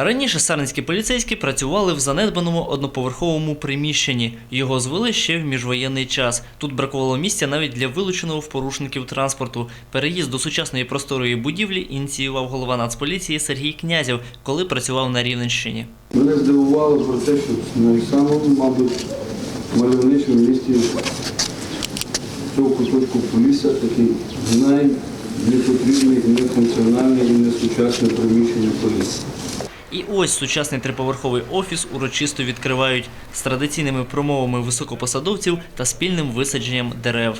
Раніше сарненські поліцейські працювали в занедбаному одноповерховому приміщенні. Його звели ще в міжвоєнний час. Тут бракувало місця навіть для вилученого в порушників транспорту. Переїзд до сучасної просторої будівлі ініціював голова Нацполіції Сергій Князєв, коли працював на Рівненщині. Мене здивувало про те, що на самому, мабуть, мальовничому місті цього кусочку полісся такий найнепотрібний, нефункціональний і несучасне приміщення поліції. І ось сучасний триповерховий офіс урочисто відкривають з традиційними промовами високопосадовців та спільним висадженням дерев.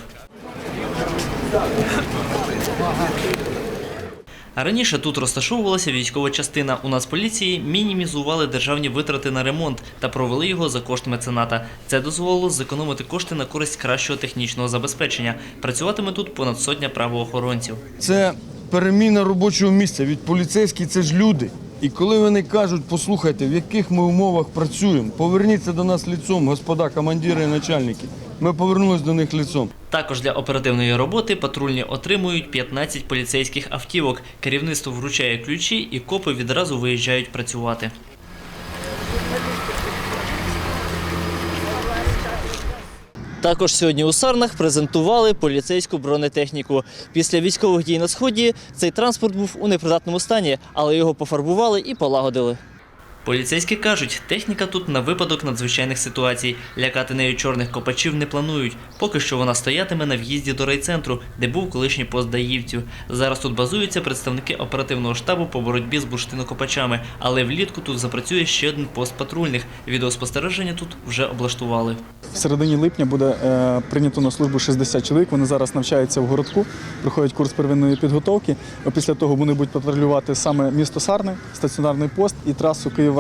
Раніше тут розташовувалася військова частина. У Нацполіції мінімізували державні витрати на ремонт та провели його за кошт мецената. Це дозволило зекономити кошти на користь кращого технічного забезпечення. Працюватиме тут понад сотня правоохоронців. Це переміна робочого місця. Від поліцейських це ж люди. І коли вони кажуть, послухайте, в яких ми умовах працюємо, поверніться до нас ліцом, господа, командири і начальники. Ми повернулись до них ліцом. Також для оперативної роботи патрульні отримують 15 поліцейських автівок. Керівництво вручає ключі, і копи відразу виїжджають працювати. Також сьогодні у Сарнах презентували поліцейську бронетехніку. Після військових дій на сході цей транспорт був у непридатному стані, але його пофарбували і полагодили. Поліцейські кажуть, техніка тут на випадок надзвичайних ситуацій. Лякати нею чорних копачів не планують. Поки що вона стоятиме на в'їзді до райцентру, де був колишній пост даївців. Зараз тут базуються представники оперативного штабу по боротьбі з бурштинокопачами, але влітку тут запрацює ще один пост патрульних. Відеоспостереження тут вже облаштували. В середині липня буде е, прийнято на службу 60 чоловік. Вони зараз навчаються в городку, проходять курс первинної підготовки. Після того вони будуть патрулювати саме місто Сарни, стаціонарний пост і трасу Київ-Варшава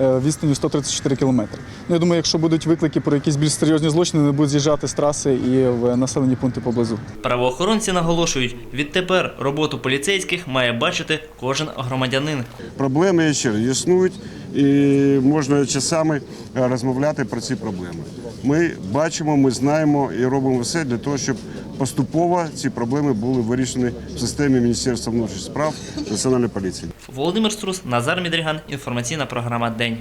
е, відстанню 134 кілометри. Ну, я думаю, якщо будуть виклики про якісь більш серйозні злочини, не будуть з'їжджати з траси і в населені пункти поблизу. Правоохоронці наголошують, відтепер роботу поліцейських має бачити кожен громадянин. Проблеми ще існують і можна часами е, розмовляти про ці проблеми. Ми бачимо, ми знаємо і робимо все для того, щоб поступово ці проблеми були вирішені в системі Міністерства внутрішніх справ Національної поліції. Володимир Струс, Назар Мідріган. Інформаційна програма День.